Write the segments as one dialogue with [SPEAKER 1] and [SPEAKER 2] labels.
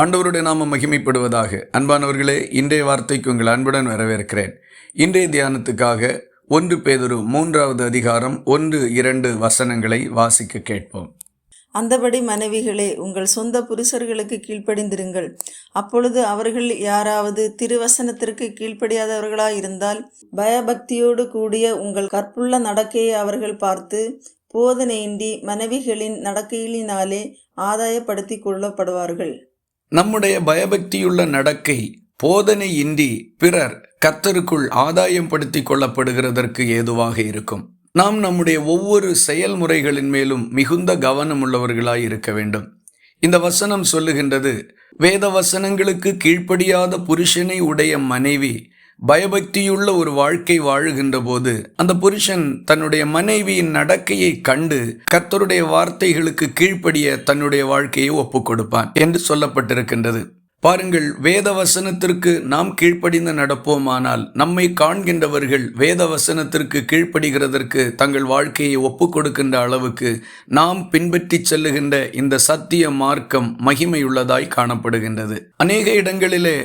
[SPEAKER 1] ஆண்டவருடைய நாம மகிமைப்படுவதாக. அன்பானவர்களே இன்றைய வார்த்தைக்கு உங்கள் அன்புடன் வரவேற்கிறேன். இன்றைய தியானத்துக்காக ஒன்று பேதொரு மூன்றாவது அதிகாரம் ஒன்று இரண்டு வசனங்களை வாசிக்க கேட்போம்.
[SPEAKER 2] அந்தபடி மனைவிகளே உங்கள் சொந்த புருஷர்களுக்கு கீழ்ப்படிந்திருங்கள். அப்பொழுது அவர்கள் யாராவது திருவசனத்திற்கு கீழ்ப்படியாதவர்களாயிருந்தால் பயபக்தியோடு கூடிய உங்கள் கற்புள்ள நடக்கையை அவர்கள் பார்த்து போதனையின்றி மனைவிகளின் நடக்கையினாலே ஆதாயப்படுத்தி கொள்ளப்படுவார்கள்.
[SPEAKER 1] நம்முடைய பயபக்தியுள்ள நடக்கை போதனையின்றி பிறர் கர்த்தருக்குள் ஆதாயம் படுத்தி கொள்ளப்படுகிறதற்கு ஏதுவாக இருக்கும். நாம் நம்முடைய ஒவ்வொரு செயல்முறைகளின் மேலும் மிகுந்த கவனம் உள்ளவர்களாய் இருக்க வேண்டும். இந்த வசனம் சொல்லுகின்றது வேத வசனங்களுக்கு கீழ்ப்படியாத புருஷனை உடைய மனைவி பயபக்தியுள்ள ஒரு வாழ்க்கை வாழுகின்ற போது அந்த புருஷன் தன்னுடைய மனைவியின் நடக்கையை கண்டு கர்த்தருடைய வார்த்தைகளுக்கு கீழ்ப்படிய தன்னுடைய வாழ்க்கையை ஒப்புக் கொடுப்பான் என்று சொல்லப்பட்டிருக்கின்றது. பாருங்கள் வேத வசனத்திற்கு நாம் கீழ்ப்படிந்து நடப்போமானால் நம்மை காண்கின்றவர்கள் வேத வசனத்திற்கு கீழ்ப்படுகிறதற்கு தங்கள் வாழ்க்கையை ஒப்புக் கொடுக்கின்ற அளவுக்கு நாம் பின்பற்றி செல்லுகின்ற இந்த சத்திய மார்க்கம் மகிமையுள்ளதாய் காணப்படுகின்றது. அநேக இடங்களிலே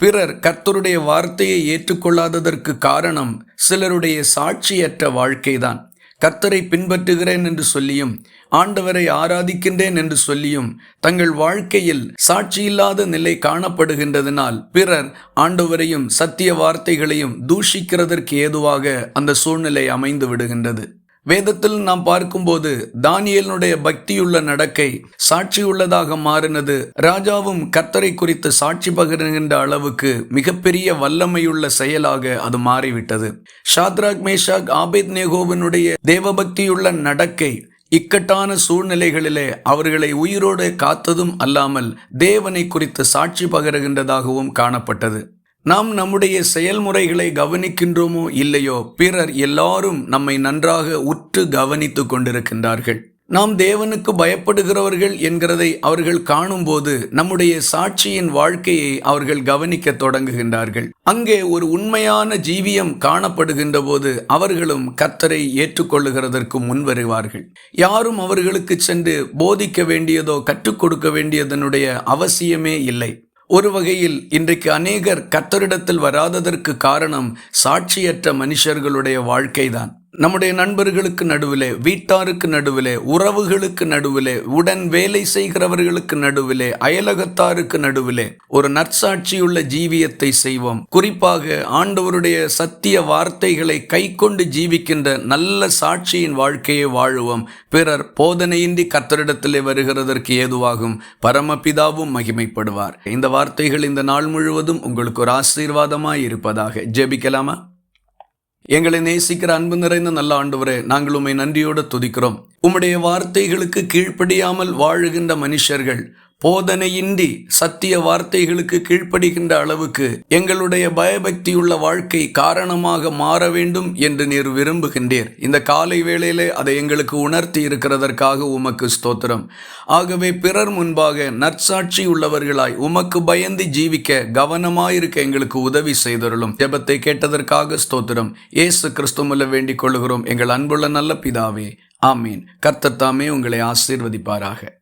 [SPEAKER 1] பிறர் கர்த்தருடைய வார்த்தையை ஏற்றுக்கொள்ளாததற்கு காரணம் சிலருடைய சாட்சியற்ற வாழ்க்கைதான். கர்த்தரை பின்பற்றுகிறேன் என்று சொல்லியும் ஆண்டவரை ஆராதிக்கின்றேன் என்று சொல்லியும் தங்கள் வாழ்க்கையில் சாட்சியில்லாத நிலை காணப்படுகின்றதனால் பிறர் ஆண்டவரையும் சத்திய வார்த்தைகளையும் தூஷிக்கிறதற்கு ஏதுவாக அந்த சூழ்நிலை அமைந்து விடுகின்றது. வேதத்தில் நாம் பார்க்கும்போது தானியலுடைய பக்தியுள்ள நடக்கை சாட்சியுள்ளதாக மாறினது. ராஜாவும் கர்த்தரை குறித்து சாட்சி பகிர்கின்ற அளவுக்கு மிகப்பெரிய வல்லமையுள்ள செயலாக அது மாறிவிட்டது. ஷாத்ராக் மேஷாக் ஆபேத் நேகோவினுடைய தேவபக்தியுள்ள நடக்கை இக்கட்டான சூழ்நிலைகளிலே அவர்களை உயிரோடு காத்ததும் அல்லாமல் தேவனை குறித்து சாட்சி பகருகின்றதாகவும் காணப்பட்டது. நாம் நம்முடைய செயல்முறைகளை கவனிக்கின்றோமோ இல்லையோ பிறர் எல்லாரும் நம்மை நன்றாக உற்று கவனித்து கொண்டிருக்கின்றார்கள். நாம் தேவனுக்கு பயப்படுகிறவர்கள் என்கிறதை அவர்கள் காணும்போது நம்முடைய சாட்சியின் வாழ்க்கையை அவர்கள் கவனிக்க தொடங்குகின்றார்கள். அங்கே ஒரு உண்மையான ஜீவியம் காணப்படுகின்ற போது அவர்களும் கத்தரை ஏற்றுக்கொள்ளுகிறதற்கு முன்வருவார்கள். யாரும் அவர்களுக்கு சென்று போதிக்க வேண்டியதோ கற்றுக் கொடுக்க வேண்டியதனுடைய அவசியமே இல்லை. ஒரு வகையில் இன்றைக்கு அநேகர் கத்தரிடத்தில் வராததற்கு காரணம் சாட்சியற்ற மனுஷர்களுடைய வாழ்க்கைதான். நம்முடைய நண்பர்களுக்கு நடுவிலே வீட்டாருக்கு நடுவிலே உறவுகளுக்கு நடுவிலே உடன் வேலை செய்கிறவர்களுக்கு நடுவிலே அயலகத்தாருக்கு நடுவிலே ஒரு நற்சாட்சியுள்ள ஜீவியத்தை செய்வோம். குறிப்பாக ஆண்டவருடைய சத்திய வார்த்தைகளை கை கொண்டு ஜீவிக்கின்ற நல்ல சாட்சியின் வாழ்க்கையை வாழுவோம். பிறர் போதனையின்றி கத்தரிடத்திலே வருகிறதற்கு ஏதுவாகும். பரமபிதாவும் மகிமைப்படுவார். இந்த வார்த்தைகள் இந்த நாள் முழுவதும் உங்களுக்கு ஒரு ஆசீர்வாதமாய் இருப்பதாக ஜெபிக்கலாமா? எங்களை நேசிக்கிற அன்பு நிறைந்த நல்ல ஆண்டவரே நாங்கள் உண்மை நன்றியோடு துதிக்கிறோம். உம்முடைய வார்த்தைகளுக்கு கீழ்ப்படியாமல் வாழுகின்ற மனுஷர்கள் போதனையின்றி சத்திய வார்த்தைகளுக்கு கீழ்ப்படுகின்ற அளவுக்கு எங்களுடைய பயபக்தியுள்ள வாழ்க்கை காரணமாக மாற வேண்டும் என்று நீர் விரும்புகின்றீர். இந்த காலை வேளையிலே அதை எங்களுக்கு உணர்த்தி இருக்கிறதற்காக உமக்கு ஸ்தோத்திரம். ஆகவே பிறர் முன்பாக நற்சாட்சி உள்ளவர்களாய் உமக்கு பயந்து ஜீவிக்க கவனமாயிருக்க எங்களுக்கு உதவி செய்தருளும். ஜெபத்தை கேட்டதற்காக ஸ்தோத்திரம். இயேசு கிறிஸ்துமல்ல வேண்டிக் கொள்கிறோம் எங்கள் அன்புள்ள நல்ல பிதாவே. ஆமீன். கர்த்தத்தாமே உங்களை ஆசீர்வதிப்பாராக.